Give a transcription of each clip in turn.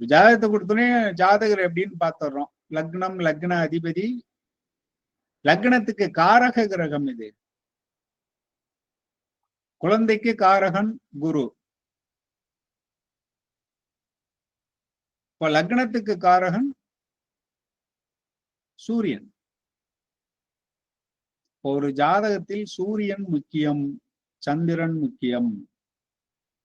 ஜாதகத்தை கொடுத்தோன்னே ஜாதகர் எப்படின்னு பார்த்துடுறோம். லக்னம் லக்ன அதிபதி. லக்னத்துக்கு காரக கிரகம் இது. குழந்தைக்கு காரகன் குரு. இப்ப லக்னத்துக்கு காரகன் சூரியன். ஒரு ஜாதகத்தில் சூரியன் முக்கியம் சந்திரன் முக்கியம்.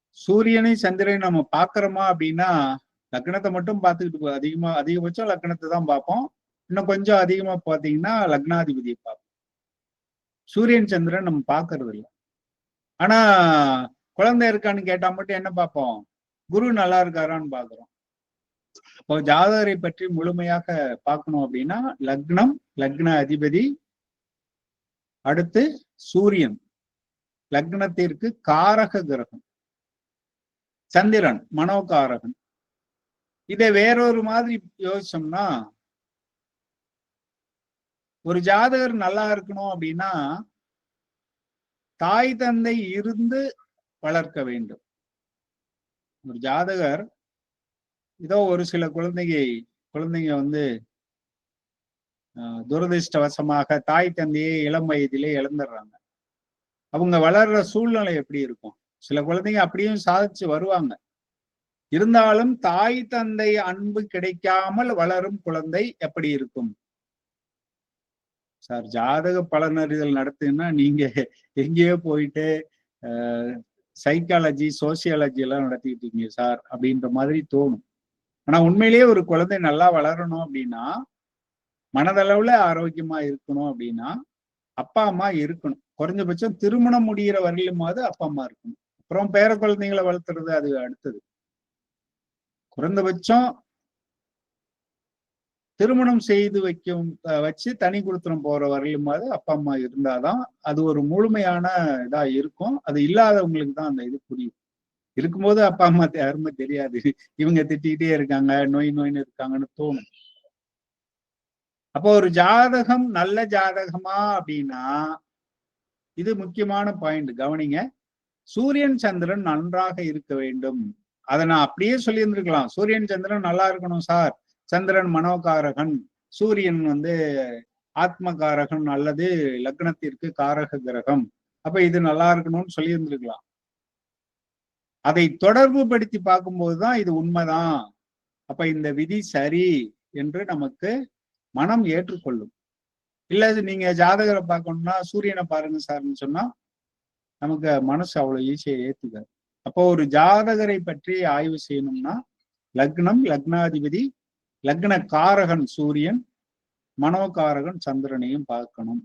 சூரியனை சந்திரனை நம்ம பாக்குறோமா அப்படின்னா லக்னத்தை மட்டும் பார்த்துக்கிட்டு அதிகமா அதிகபட்சம் லக்னத்தை தான் பார்ப்போம். இன்னும் கொஞ்சம் அதிகமா பாத்தீங்கன்னா லக்னாதிபதியை பார்ப்போம். சூரியன் சந்திரன் நம்ம பார்க்கறது இல்லை. ஆனா குழந்தை இருக்கான்னு கேட்டா மட்டும் என்ன பார்ப்போம்? குரு நல்லா இருக்காரான்னு பாக்குறோம் இப்போ ஜாதகரை பற்றி முழுமையாக பார்க்கணும் அப்படின்னா லக்னம் லக்ன அதிபதி அடுத்து சூரியன். லக்னத்திற்கு காரக கிரகம். சந்திரன் மனோகாரகன். இதை வேறொரு மாதிரி யோசிச்சோம்னா ஒரு ஜாதகர் நல்லா இருக்கணும் அப்படின்னா தாய் தந்தை இருந்து வளர்க்க வேண்டும். ஒரு ஜாதகர் ஏதோ ஒரு சில குழந்தைங்க குழந்தைங்க வந்து துரதிருஷ்டவசமாக தாய் தந்தையை இளம் வயதிலே இழந்துடுறாங்க. அவங்க வளர்ற சூழ்நிலை எப்படி இருக்கும்? சில குழந்தைங்க அப்படியும் சாதிச்சு வருவாங்க. இருந்தாலும் தாய் தந்தை அன்பு கிடைக்காமல் வளரும் குழந்தை எப்படி இருக்கும்? சார் ஜாதக பலனறிதல் நடத்துன்னா நீங்க எங்கேயோ போயிட்டு சைக்காலஜி சோசியாலஜி எல்லாம் நடத்திட்டு இருக்கீங்க சார் அப்படின்ற மாதிரி தோணும். ஆனா உண்மையிலேயே ஒரு குழந்தை நல்லா வளரணும் அப்படின்னா மனதளவுல ஆரோக்கியமா இருக்கணும் அப்படின்னா அப்பா அம்மா இருக்கணும். குறைஞ்சபட்சம் திருமணம் முடிகிற வரையிலுமாவது அப்பா அம்மா இருக்கணும். அப்புறம் பேர குழந்தைங்களை வளர்த்துறது அது அடுத்தது. குறைந்தபட்சம் திருமணம் செய்து வைக்கும் வச்சு தனி குடுத்தனம் போற வரையிலுமாவது அப்பா அம்மா இருந்தாதான் அது ஒரு முழுமையான இதா இருக்கும். அது இல்லாதவங்களுக்கு தான் அந்த இது புரியும். இருக்கும்போது அப்பா அம்மா யாருமே தெரியாது. இவங்க திட்டிகிட்டே இருக்காங்க நோய் நோயின்னு இருக்காங்கன்னு தோணும். அப்போ ஒரு ஜாதகம் நல்ல ஜாதகமா அப்படின்னா இது முக்கியமான பாயிண்ட் கவனிங்க. சூரியன் சந்திரன் நன்றாக இருக்க வேண்டும். அதை நான் அப்படியே சொல்லியிருந்திருக்கலாம். சூரியன் சந்திரன் நல்லா இருக்கணும் சார். சந்திரன் மனோகாரகன். சூரியன் வந்து ஆத்மகாரகன் அல்லது லக்னத்திற்கு காரக கிரகம். அப்ப இது நல்லா இருக்கணும்னு சொல்லியிருந்திருக்கலாம். அதை தொடர்பு படுத்தி பார்க்கும்போதுதான் இது உண்மைதான். அப்ப இந்த விதி சரி என்று நமக்கு மனம் ஏற்றுக்கொள்ளும். இல்ல நீங்க ஜாதகரை பார்க்கணும்னா சூரியனை பாருங்க சார்னு சொன்னா நமக்கு மனசு அவ்வளவு ஈஸியா ஏத்துக்காது. அப்போ ஒரு ஜாதகரை பற்றி ஆய்வு செய்யணும்னா லக்னம் லக்னாதிபதி லக்ன காரகன் சூரியன் மனோகாரகன் சந்திரனையும் பார்க்கணும்.